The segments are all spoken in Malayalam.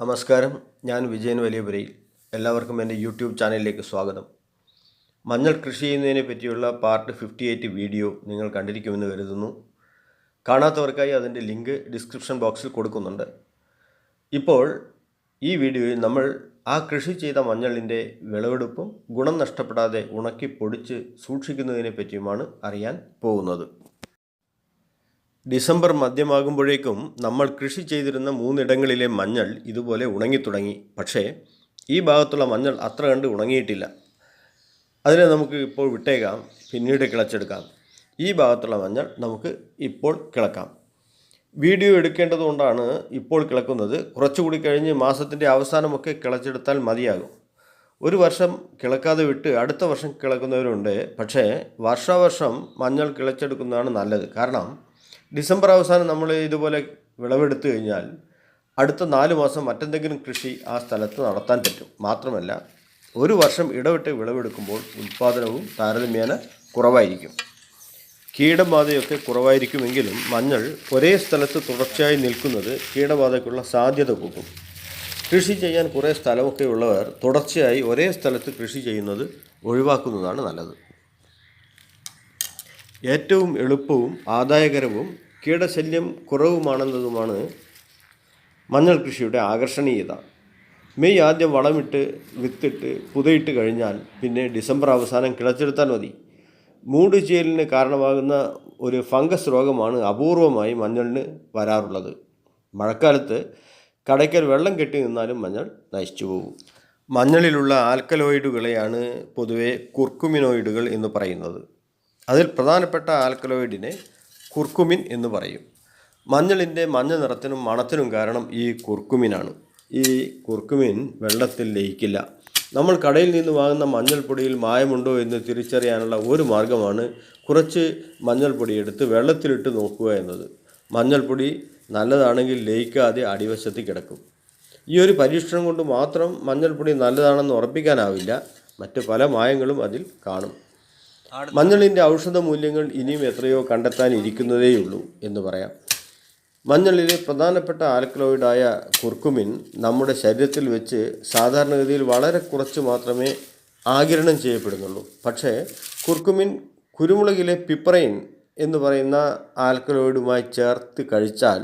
നമസ്കാരം. ഞാൻ വിജയൻ വലിയപുരയിൽ. എല്ലാവർക്കും എന്റെ യൂട്യൂബ് ചാനലിലേക്ക് സ്വാഗതം. മഞ്ഞൾ കൃഷി ചെയ്യുന്നതിനെ പറ്റിയുള്ള പാർട്ട് ഫിഫ്റ്റി എയ്റ്റ് വീഡിയോ നിങ്ങൾ കണ്ടിരിക്കുമെന്ന് കരുതുന്നു. കാണാത്തവർക്കായി അതിന്റെ ലിങ്ക് ഡിസ്ക്രിപ്ഷൻ ബോക്സിൽ കൊടുക്കുന്നുണ്ട്. ഇപ്പോൾ ഈ വീഡിയോയിൽ നമ്മൾ ആ കൃഷി ചെയ്ത മഞ്ഞളിന്റെ വിളവെടുപ്പും ഗുണം നഷ്ടപ്പെടാതെ ഉണക്കി പൊടിച്ച് സൂക്ഷിക്കുന്നതിനെ പറ്റിയുമാണ് അറിയാൻ പോകുന്നത്. ഡിസംബർ മധ്യമാകുമ്പോഴേക്കും നമ്മൾ കൃഷി ചെയ്തിരുന്ന മൂന്നിടങ്ങളിലെ മഞ്ഞൾ ഇതുപോലെ ഉണങ്ങിത്തുടങ്ങി. പക്ഷേ ഈ ഭാഗത്തുള്ള മഞ്ഞൾ അത്ര കണ്ട് ഉണങ്ങിയിട്ടില്ല. അതിനെ നമുക്ക് ഇപ്പോൾ വിട്ടേക്കാം പിന്നീട് കിളച്ചെടുക്കാം. ഈ ഭാഗത്തുള്ള മഞ്ഞൾ നമുക്ക് ഇപ്പോൾ കിളക്കാം. വീഡിയോ എടുക്കേണ്ടതുകൊണ്ടാണ് ഇപ്പോൾ കിളക്കുന്നത്. കുറച്ചുകൂടി കഴിഞ്ഞ് മാസത്തിന്റെ അവസാനമൊക്കെ കിളച്ചെടുത്താൽ മതിയാകും. ഒരു വർഷം കിളക്കാതെ വിട്ട് അടുത്ത വർഷം കിളക്കുന്നവരുണ്ട്. പക്ഷേ വർഷാവർഷം മഞ്ഞൾ കിളച്ചെടുക്കുന്നതാണ് നല്ലത്. കാരണം ഡിസംബർ അവസാനം നമ്മൾ ഇതുപോലെ വിളവെടുത്തു കഴിഞ്ഞാൽ അടുത്ത നാല് മാസം മറ്റെന്തെങ്കിലും കൃഷി ആ സ്ഥലത്ത് നടത്താൻ പറ്റും. മാത്രമല്ല ഒരു വർഷം ഇടവിട്ട് വിളവെടുക്കുമ്പോൾ ഉൽപ്പാദനവും താരതമ്യേന കുറവായിരിക്കും. കീടബാധയൊക്കെ കുറവായിരിക്കുമെങ്കിലും മഞ്ഞൾ ഒരേ സ്ഥലത്ത് തുടർച്ചയായി നിൽക്കുന്നത് കീടബാധയ്ക്കുള്ള സാധ്യത കൂട്ടും. കൃഷി ചെയ്യാൻ കുറേ സ്ഥലമൊക്കെ ഉള്ളവർ തുടർച്ചയായി ഒരേ സ്ഥലത്ത് കൃഷി ചെയ്യുന്നത് ഒഴിവാക്കുന്നതാണ് നല്ലത്. ഏറ്റവും എളുപ്പവും ആദായകരവും കീടശല്യം കുറവുമാണെന്നതുമാണ് മഞ്ഞൾ കൃഷിയുടെ ആകർഷണീയത. മെയ് ആദ്യം വളമിട്ട് വിത്തിട്ട് പുതയിട്ട് കഴിഞ്ഞാൽ പിന്നെ ഡിസംബർ അവസാനം കിളച്ചെടുത്താൽ മതി. മൂട് ചേലിന് കാരണമാകുന്ന ഒരു ഫംഗസ് രോഗമാണ് അപൂർവമായി മഞ്ഞളിന് വരാറുള്ളത്. മഴക്കാലത്ത് കടയ്ക്കൽ വെള്ളം കെട്ടി നിന്നാലും മഞ്ഞൾ നശിച്ചു പോകും. മഞ്ഞളിലുള്ള ആൽക്കലോയിഡുകളെയാണ് പൊതുവെ കുർക്കുമിനോയിഡുകൾ എന്ന് പറയുന്നത്. അതിൽ പ്രധാനപ്പെട്ട ആൽക്കലോയിഡിനെ കുർക്കുമിൻ എന്ന് പറയും. മഞ്ഞളിന്റെ മഞ്ഞ നിറത്തിനും മണത്തിനും കാരണം ഈ കുർക്കുമിനാണ്. ഈ കുർക്കുമിൻ വെള്ളത്തിൽ ലയിക്കില്ല. നമ്മൾ കടയിൽ നിന്ന് വാങ്ങുന്ന മഞ്ഞൾപ്പൊടിയിൽ മായമുണ്ടോ എന്ന് തിരിച്ചറിയാനുള്ള ഒരു മാർഗമാണ് കുറച്ച് മഞ്ഞൾപ്പൊടി എടുത്ത് വെള്ളത്തിലിട്ട് നോക്കുക എന്നത്. മഞ്ഞൾപ്പൊടി നല്ലതാണെങ്കിൽ ലയിക്കാതെ അടിവശത്ത് കിടക്കും. ഈ ഒരു പരീക്ഷണം കൊണ്ട് മാത്രം മഞ്ഞൾപ്പൊടി നല്ലതാണെന്ന് ഉറപ്പിക്കാനാവില്ല. മറ്റ് പല മായങ്ങളും അതിൽ കാണും. മഞ്ഞളിന്റെ ഔഷധ മൂല്യങ്ങൾ ഇനിയും എത്രയോ കണ്ടെത്താനിരിക്കുന്നതേയുള്ളൂ എന്ന് പറയാം. മഞ്ഞളിലെ പ്രധാനപ്പെട്ട ആൽക്കലോയിഡായ കുർക്കുമിൻ നമ്മുടെ ശരീരത്തിൽ വെച്ച് സാധാരണഗതിയിൽ വളരെ കുറച്ച് മാത്രമേ ആകിരണം ചെയ്യപ്പെടുന്നുള്ളൂ. പക്ഷേ കുർക്കുമിൻ കുരുമുളകിലെ പിപ്രൈൻ എന്ന് പറയുന്ന ആൽക്കലോയിഡുമായി ചേർത്ത് കഴിച്ചാൽ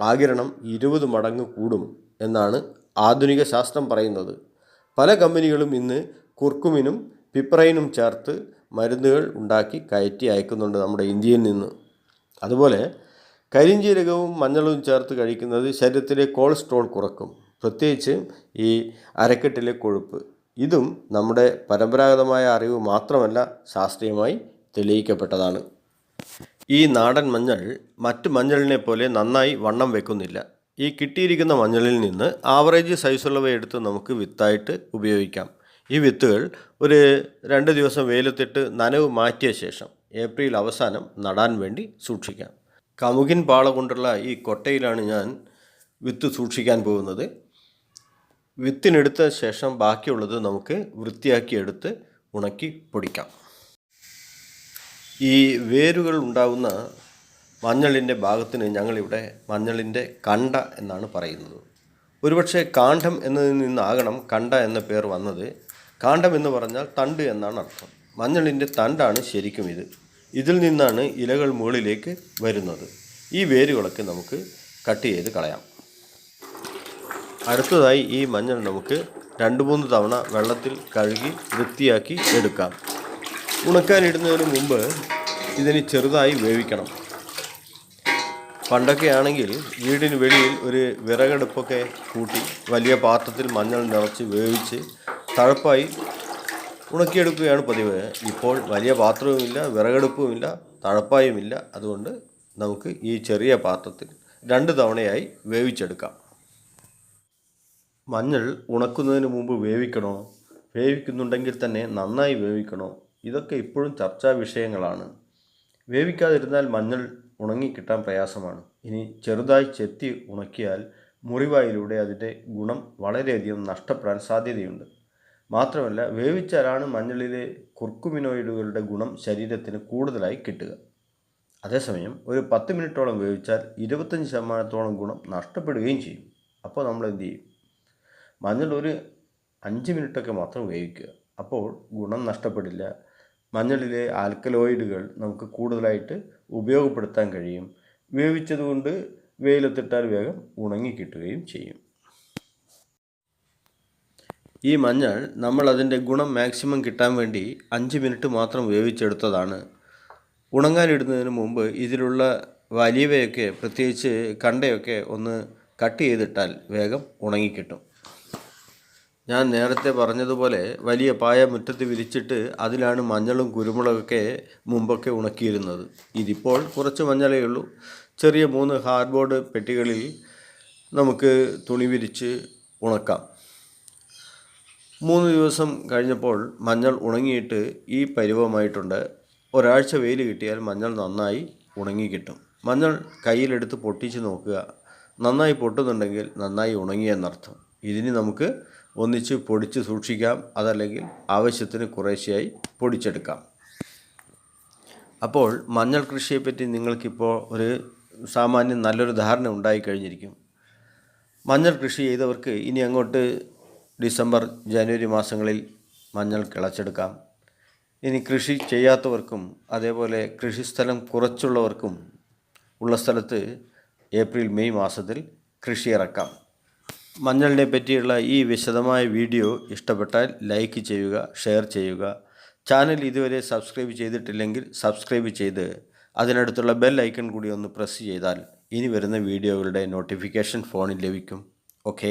ആകിരണം ഇരുപത് മടങ്ങ് കൂടും എന്നാണ് ആധുനിക ശാസ്ത്രം പറയുന്നത്. പല കമ്പനികളും ഇന്ന് കുർക്കുമിനും പിപ്രൈനും ചേർത്ത് മരുന്നുകൾ ഉണ്ടാക്കി കയറ്റി അയക്കുന്നുണ്ട് നമ്മുടെ ഇന്ത്യയിൽ നിന്ന്. അതുപോലെ കരിഞ്ജീരകവും മഞ്ഞളും ചേർത്ത് കഴിക്കുന്നത് ശരീരത്തിലെ കൊളസ്ട്രോൾ കുറക്കും. പ്രത്യേകിച്ച് ഈ അരക്കെട്ടിലെ കൊഴുപ്പ്. ഇതും നമ്മുടെ പരമ്പരാഗതമായ അറിവ് മാത്രമല്ല ശാസ്ത്രീയമായി തെളിയിക്കപ്പെട്ടതാണ്. ഈ നാടൻ മഞ്ഞൾ മറ്റ് മഞ്ഞളിനെ പോലെ നന്നായി വണ്ണം വെക്കുന്നില്ല. ഈ കിട്ടിയിരിക്കുന്ന മഞ്ഞളിൽ നിന്ന് ആവറേജ് സൈസുള്ളവയെടുത്ത് നമുക്ക് വിത്തായിട്ട് ഉപയോഗിക്കാം. ഈ വിത്തുകൾ ഒരു രണ്ട് ദിവസം വെയിലത്തിട്ട് നനവ് മാറ്റിയ ശേഷം ഏപ്രിൽ അവസാനം നടാൻ വേണ്ടി സൂക്ഷിക്കാം. കമുകിൻ പാള കൊണ്ടുള്ള ഈ കൊട്ടയിലാണ് ഞാൻ വിത്ത് സൂക്ഷിക്കാൻ പോകുന്നത്. വിത്തിനെടുത്ത ശേഷം ബാക്കിയുള്ളത് നമുക്ക് വൃത്തിയാക്കി എടുത്ത് ഉണക്കി പൊടിക്കാം. ഈ വേരുകൾ ഉണ്ടാകുന്ന മഞ്ഞളിന്റെ ഭാഗത്തിന് ഞങ്ങളിവിടെ മഞ്ഞളിന്റെ കണ്ട എന്നാണ് പറയുന്നത്. ഒരുപക്ഷെ കാണ്ഡം എന്നതിൽ നിന്നാകണം കണ്ട എന്ന പേർ വന്നത് കാണ്ഡം എന്ന് പറഞ്ഞാൽ തണ്ട് എന്നാണ് അർത്ഥം. മഞ്ഞളിന്റെ തണ്ടാണ് ശരിക്കും ഇത്. ഇതിൽ നിന്നാണ് ഇലകൾ മുകളിലേക്ക് വരുന്നത്. ഈ വേരുകളൊക്കെ നമുക്ക് കട്ട് ചെയ്ത് കളയാം. അടുത്തതായി ഈ മഞ്ഞൾ നമുക്ക് രണ്ട് മൂന്ന് തവണ വെള്ളത്തിൽ കഴുകി വൃത്തിയാക്കി എടുക്കാം. ഉണക്കാനിടുന്നതിന് മുമ്പ് ഇതിന് ചെറുതായി വേവിക്കണം. പണ്ടൊക്കെ ആണെങ്കിൽ വീടിന് വെളിയിൽ ഒരു വിറകടുപ്പൊക്കെ കൂട്ടി വലിയ പാത്രത്തിൽ മഞ്ഞൾ നിറച്ച് വേവിച്ച് തഴപ്പായി ഉണക്കിയെടുക്കുകയാണ് പതിവ്. ഇപ്പോൾ വലിയ പാത്രവുമില്ല വിറകെടുപ്പുമില്ല തഴപ്പായുമില്ല അതുകൊണ്ട് നമുക്ക് ഈ ചെറിയ പാത്രത്തിൽ രണ്ട് തവണയായി വേവിച്ചെടുക്കാം. മഞ്ഞൾ ഉണക്കുന്നതിന് മുമ്പ് വേവിക്കണോ? വേവിക്കുന്നുണ്ടെങ്കിൽ തന്നെ നന്നായി വേവിക്കണോ? ഇതൊക്കെ ഇപ്പോഴും ചർച്ചാ വിഷയങ്ങളാണ്. വേവിക്കാതിരുന്നാൽ മഞ്ഞൾ ഉണങ്ങിക്കിട്ടാൻ പ്രയാസമാണ്. ഇനി ചെറുതായി ചെത്തി ഉണക്കിയാൽ മുറിവായിലൂടെ അതിന്റെ ഗുണം വളരെയധികം നഷ്ടപ്പെടാൻ സാധ്യതയുണ്ട്. മാത്രമല്ല വേവിച്ചാലാണ് മഞ്ഞളിലെ കുർക്കുമിനോയിഡുകളുടെ ഗുണം ശരീരത്തിന് കൂടുതലായി കിട്ടുക. അതേസമയം ഒരു പത്ത് മിനിറ്റോളം വേവിച്ചാൽ ഇരുപത്തഞ്ച് ശതമാനത്തോളം ഗുണം നഷ്ടപ്പെടുകയും ചെയ്യും. അപ്പോൾ നമ്മൾ എന്ത് ചെയ്യും? മഞ്ഞൾ ഒരു അഞ്ച് മിനിറ്റൊക്കെ മാത്രം വേവിക്കുക. അപ്പോൾ ഗുണം നഷ്ടപ്പെടില്ല. മഞ്ഞളിലെ ആൽക്കലോയിഡുകൾ നമുക്ക് കൂടുതലായിട്ട് ഉപയോഗപ്പെടുത്താൻ കഴിയും. വേവിച്ചതുകൊണ്ട് വെയിലത്തിട്ടാൽ വേഗം ഉണങ്ങി കിട്ടുകയും ചെയ്യും. ഈ മഞ്ഞൾ നമ്മൾ അതിന്റെ ഗുണം മാക്സിമം കിട്ടാൻ വേണ്ടി അഞ്ച് മിനിറ്റ് മാത്രം വേവിച്ചെടുത്തതാണ് ഉണങ്ങാനിടുന്നതിന് മുമ്പ് ഇതിലുള്ള വലിയവയൊക്കെ പ്രത്യേകിച്ച് കണ്ടയൊക്കെ ഒന്ന് കട്ട് ചെയ്തിട്ടാൽ വേഗം ഉണങ്ങിക്കിട്ടും. ഞാൻ നേരത്തെ പറഞ്ഞതുപോലെ വലിയ പായ മുറ്റത്ത് വിരിച്ചിട്ട് അതിലാണ് മഞ്ഞളും കുരുമുളകൊക്കെ മുമ്പൊക്കെ ഉണക്കിയിരുന്നത്. ഇതിപ്പോൾ കുറച്ച് മഞ്ഞളേ ഉള്ളൂ. ചെറിയ മൂന്ന് ഹാർഡ്ബോർഡ് പെട്ടികളിൽ നമുക്ക് തുണി വിരിച്ച് ഉണക്കാം. മൂന്ന് ദിവസം കഴിഞ്ഞപ്പോൾ മഞ്ഞൾ ഉണങ്ങിയിട്ട് ഈ പരുവമായിട്ടുണ്ട്. ഒരാഴ്ച വെയിൽ കിട്ടിയാൽ മഞ്ഞൾ നന്നായി ഉണങ്ങി കിട്ടും. മഞ്ഞൾ കയ്യിലെടുത്ത് പൊട്ടിച്ച് നോക്കുക. നന്നായി പൊട്ടുന്നുണ്ടെങ്കിൽ നന്നായി ഉണങ്ങിയെന്നർത്ഥം ഇതിന് നമുക്ക് ഒന്നിച്ച് പൊടിച്ച് സൂക്ഷിക്കാം. അതല്ലെങ്കിൽ ആവശ്യത്തിന് കുറേശ്ശെയായി പൊടിച്ചെടുക്കാം. അപ്പോൾ മഞ്ഞൾ കൃഷിയെപ്പറ്റി നിങ്ങൾക്കിപ്പോൾ ഒരു സാമാന്യം നല്ലൊരു ധാരണ ഉണ്ടായി കഴിഞ്ഞിരിക്കും മഞ്ഞൾ കൃഷി ചെയ്തവർക്ക് ഇനി അങ്ങോട്ട് ഡിസംബർ ജനുവരി മാസങ്ങളിൽ മഞ്ഞൾ കിളച്ചെടുക്കാം. ഇനി കൃഷി ചെയ്യാത്തവർക്കും അതേപോലെ കൃഷിസ്ഥലം കുറച്ചുള്ളവർക്കും ഉള്ള സ്ഥലത്ത് ഏപ്രിൽ മെയ് മാസത്തിൽ കൃഷി ഇറക്കാം. മഞ്ഞളിനെ പറ്റിയുള്ള ഈ വിശദമായ വീഡിയോ ഇഷ്ടപ്പെട്ടാൽ ലൈക്ക് ചെയ്യുക ഷെയർ ചെയ്യുക. ചാനൽ ഇതുവരെ സബ്സ്ക്രൈബ് ചെയ്തിട്ടില്ലെങ്കിൽ സബ്സ്ക്രൈബ് ചെയ്ത് അതിനടുത്തുള്ള ബെൽ ഐക്കൺ കൂടി ഒന്ന് പ്രസ് ചെയ്താൽ ഇനി വരുന്ന വീഡിയോകളുടെ നോട്ടിഫിക്കേഷൻ ഫോണിൽ ലഭിക്കും. ഓക്കേ.